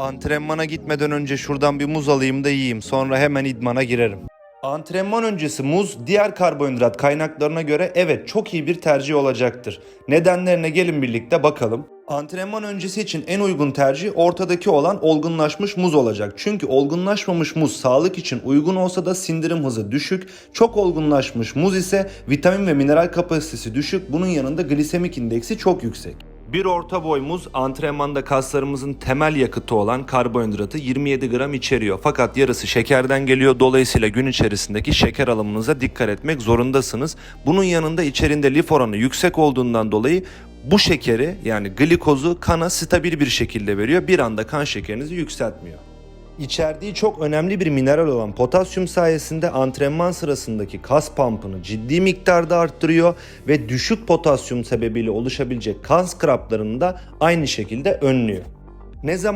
Antrenmana gitmeden önce şuradan bir muz alayım da yiyeyim. Sonra hemen idmana girerim. Antrenman öncesi muz diğer karbonhidrat kaynaklarına göre evet çok iyi bir tercih olacaktır. Nedenlerine gelin birlikte bakalım. Antrenman öncesi için en uygun tercih ortadaki olan olgunlaşmış muz olacak. Çünkü olgunlaşmamış muz sağlık için uygun olsa da sindirim hızı düşük. Çok olgunlaşmış muz ise vitamin ve mineral kapasitesi düşük. Bunun yanında glisemik indeksi çok yüksek. Bir orta boy muz antrenmanda kaslarımızın temel yakıtı olan karbonhidratı 27 gram içeriyor. Fakat yarısı şekerden geliyor. Dolayısıyla gün içerisindeki şeker alımınıza dikkat etmek zorundasınız. Bunun yanında içerisinde lif oranı yüksek olduğundan dolayı bu şekeri yani glikozu kana stabil bir şekilde veriyor. Bir anda kan şekerinizi yükseltmiyor. İçerdiği çok önemli bir mineral olan potasyum sayesinde antrenman sırasındaki kas pumpını ciddi miktarda arttırıyor ve düşük potasyum sebebiyle oluşabilecek kas kramplarını da aynı şekilde önlüyor. Ne zaman